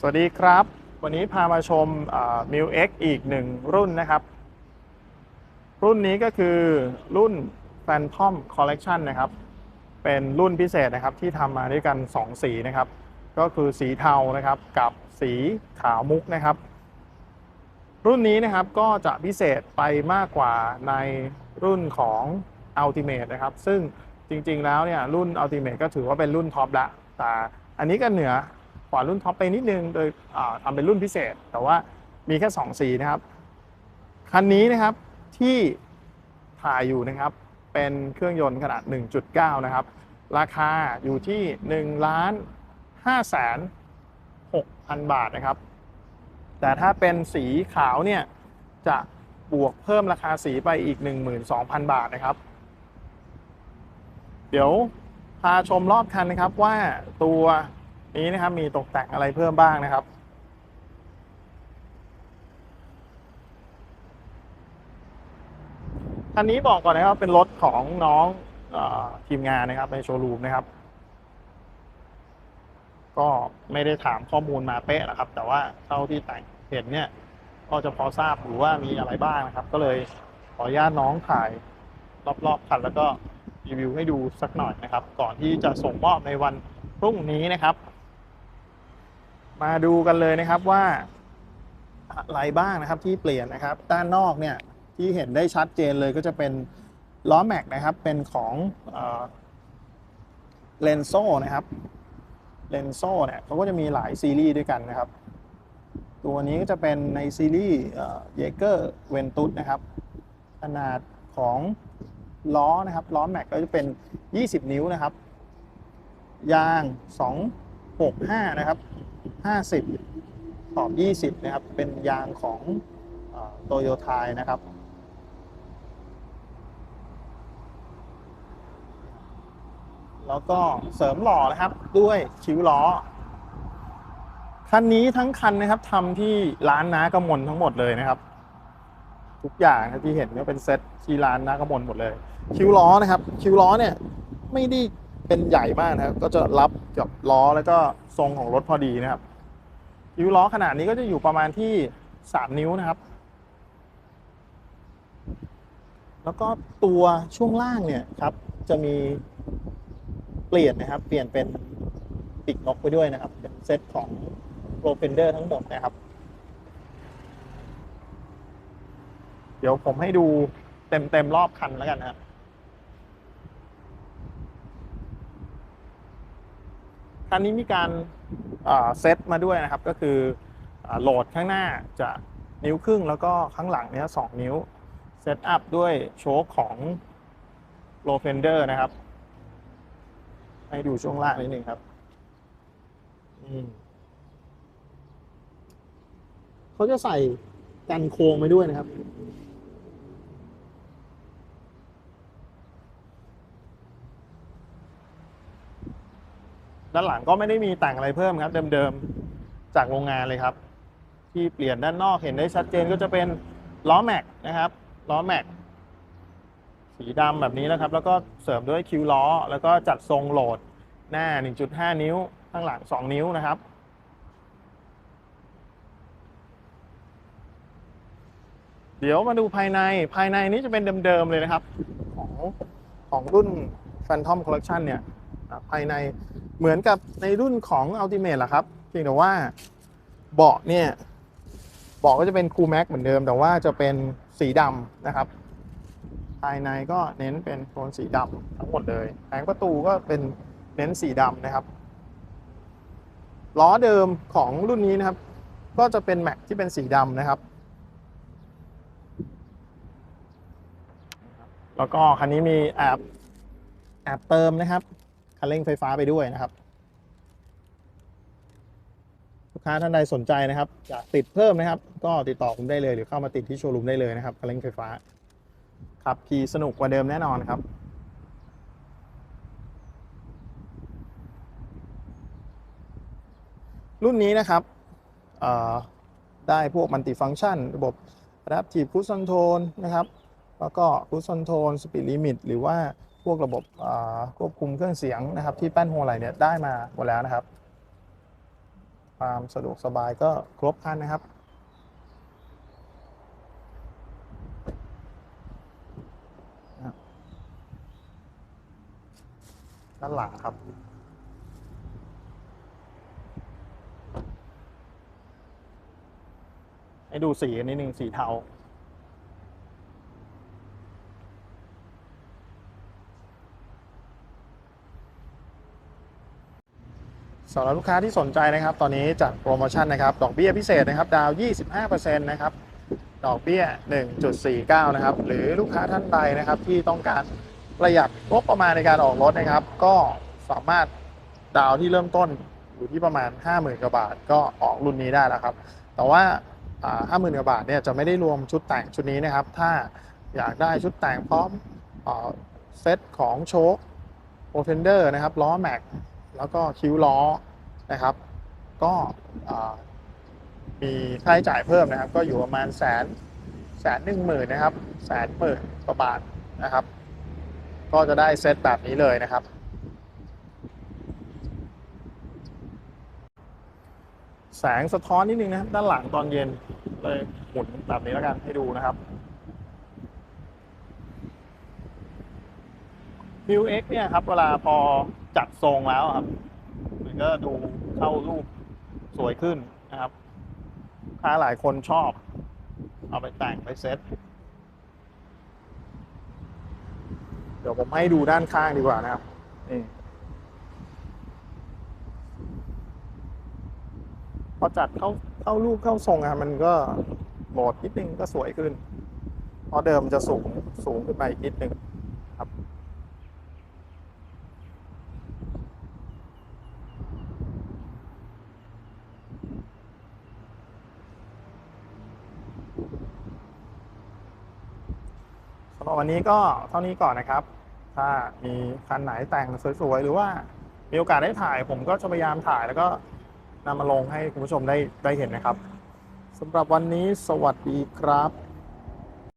สวัสดีครับ วันนี้พามาชมมิวเอ็กอีกหนึ่งรุ่นนะครับ รุ่นนี้ก็คือรุ่น Phantom Collection นะครับ เป็นรุ่นพิเศษนะครับที่ทำมาด้วยกัน 2 สีนะครับ ก็คือสีเทานะครับกับสีขาวมุกนะครับ รุ่นนี้นะครับก็จะพิเศษไปมากกว่าในรุ่นของ Ultimate นะครับ ซึ่งจริงๆแล้วเนี่ยรุ่น Ultimate ก็ถือว่าเป็นรุ่นท็อปละแต่อันนี้ก็เหนือ กว่ารุ่นท็อปไปนิดนึง โดยอ่าทำเป็นรุ่นพิเศษ แต่ว่ามีแค่2สีนะครับ คันนี้นะครับที่ถ่ายอยู่นะครับ เป็นเครื่องยนต์ขนาด 1.9 นะครับ ราคาอยู่ที่1ล้าน5แสน6พันบาทนะครับ แต่ถ้าเป็นสีขาวเนี่ยจะบวกเพิ่มราคาสีไปอีก 12,000 บาทนะครับ เดี๋ยวพาชมรอบคันนะครับว่าตัว นี้นะครับมีตกแต่งอะไรเพิ่มบ้างนะครับ คันนี้บอกก่อนนะครับเป็นรถของน้องอทีมงานนะครับในโชว์รูมนะครับ ก็ไม่ได้ถามข้อมูลมาเป๊ะนะครับ แต่ว่าเท่าที่แต่งเห็นเนี่ย ก็จะพอทราบอยู่ว่ามีอะไรบ้างนะครับ ก็เลยขออนุญาตน้องถ่ายรอบๆคันแล้วก็รีวิวให้ดูสักหน่อยนะครับ ก่อนที่จะส่งมอบในวันพรุ่งนี้นะครับ มาดูกันเลยนะครับว่าอะไรบ้างนะครับที่เปลี่ยนนะครับ ด้านนอกเนี่ยที่เห็นได้ชัดเจนเลยก็จะเป็นล้อแม็กนะครับ เป็นของเลนโซนะครับเลนโซเนี่ยเขาก็จะมีหลายซีรีส์ด้วยกันนะครับ ตัวนี้ก็จะเป็นในซีรีส์เยเกอร์เวนตุสนะครับ ขนาดของล้อนะครับล้อแม็กก็จะเป็น 20 นิ้วนะครับ ยาง 265 นะครับ 50 ขอบ 20 นะครับ เป็นยางของโตโยไทยนะครับ แล้วก็เสริมหล่อนะครับด้วยคิ้วล้อ คันนี้ทั้งคันนะครับทำที่ร้านน้ากมลทั้งหมดเลยนะครับทุกอย่างที่เห็นก็เป็นเซ็ตที่ร้านน้ากมลหมดเลย คิ้วล้อนะครับ คิ้วล้อเนี่ย ไม่ได้ เป็นใหญ่มากนะครับ ก็จะรับกับล้อแล้วก็ทรงของรถพอดีนะครับคิ้วล้อขนาดนี้ก็จะอยู่ประมาณที่ 3 นิ้วนะครับ แล้วก็ตัวช่วงล่างเนี่ยครับ จะมีเปลี่ยนนะครับ เปลี่ยนเป็นปีกนกไปด้วยนะครับเป็นเซตของโปรเฟนเดอร์ทั้งหมดนะครับ เดี๋ยวผมให้ดูเต็มเต็มๆรอบคันแล้วกันนะครับ คันนี้มีการเซตมาด้วยนะครับก็คือโหลดข้างหน้าจะนิ้วครึ่งแล้วก็ข้างหลังเนี้ยสองนิ้วเซตอัพด้วยโชคของโลเฟนเดอร์นะครับ ให้ดูช่วงล่างนิดหนึ่งครับเขาจะใส่กันโค้งไปด้วยนะครับ ด้านหลังก็ไม่ได้มีแต่งอะไรเพิ่มครับ เดิมๆจากโรงงานเลยครับ ที่เปลี่ยนด้านนอกเห็นได้ชัดเจนก็จะเป็นล้อแม็กนะครับล้อแม็กสีดำแบบนี้นะครับ แล้วก็เสริมด้วยคิวล้อ แล้วก็จัดทรงโหลดหน้า 1.5 นิ้ว ข้างหลัง 2 นิ้วนะครับ เดี๋ยวมาดูภายในภายในนี้จะเป็นเดิมๆเลยนะครับ ของของรุ่น Phantom Collection เนี่ยภายใน เหมือนกับในรุ่นของ Ultimate แหละครับ เพียงแต่ว่าเบาะเนี่ย เบาะก็จะเป็นคูแม็กเหมือนเดิม แต่ว่าจะเป็นสีดำนะครับ ภายในก็เน้นเป็นโทนสีดำทั้งหมดเลยแผงประตูก็เป็นเน้นสีดำนะครับ ล้อเดิมของรุ่นนี้นะครับ ก็จะเป็นแม็กที่เป็นสีดำนะครับ แล้วก็คันนี้มีแอบแอบเติมนะครับ คันเร่งไฟฟ้าไปด้วยนะครับ ลูกค้าท่านใดสนใจนะครับอยากติดเพิ่มนะครับ ก็ติดต่อผมได้เลยหรือเข้ามาติดที่โชว์รูมได้เลยนะครับคันเร่งไฟฟ้าขับขี่สนุกกว่าเดิมแน่นอนครับรุ่นนี้นะครับ ได้พวกมัลติฟัง c t ชัน ระบบ Adaptive Cruise Control นะครับ แล้วก็ Cruise Control Speed Limit หรือว่า วกระบบควบคุมเครื่องเสียงนะครับ ที่แป้นโฮไลเนี่ยได้มาหมดแล้วนะครับ ความสะดวกสบายก็ครบครันนะครับด้านหลังครับ ให้ดูสีนิดนึงสีเทา สำหรับลูกค้าที่สนใจนะครับ ตอนนี้จัดโปรโมชั่นนะครับ ดอกเบี้ยพิเศษนะครับ ดาว 25%นะครับ ดอกเบี้ย 1.49 นะครับ หรือลูกค้าท่านใดนะครับที่ต้องการประหยัดงบประมาณในการออกรถนะครับ ก็สามารถดาวที่เริ่มต้นอยู่ที่ประมาณ 50,000กว่าบาท ก็ออกรุ่นนี้ได้แล้วครับ แต่ว่าห้าหมื่นกว่าบาทเนี่ยจะไม่ได้รวมชุดแต่งชุดนี้นะครับ ถ้าอยากได้ชุดแต่งพร้อมเซตของโชคโอเทนเดอร์นะครับล้อแม็ก แล้วก็คิ้วล้อนะครับ ก็มีค่าใช้จ่ายเพิ่มนะครับ ก็อยู่ประมาณแสนแสนหนึ่งหมื่นนะครับแสนหมื่นกว่าบาทนะครับ ก็จะได้เซตแบบนี้เลยนะครับ แสงสะท้อนนิดนึงนะครับ ด้านหลังตอนเย็นเลยหมุนแบบนี้แล้วกันให้ดูนะครับ m ิว X เนี่ยครับเวลาพอจัดทรงแล้วครับ มันก็ดูเข้ารูปสวยขึ้นนะครับค้าหลายคนชอบ เอาไปแต่งไปเซ็ตเดี๋ยวผมให้ดูด้านข้างดีกว่านะครับนี่พอจัดเข้าเข้ารูปเข้าทรงอะมันก็โหมดนิดนึงก็สวยขึ้นเพราะเดิมจะสูงสูงขึ้นไปอีกนิดนึงครับ สำหรับ วันนี้ก็เท่านี้ก่อนนะครับ ถ้ามีคันไหนแต่งสวยๆ หรือว่ามีโอกาสได้ถ่ายผมก็จะพยายามถ่ายแล้วก็นำมาลงให้คุณผู้ชมได้ได้เห็นนะครับสำหรับวันนี้สวัสดีครับ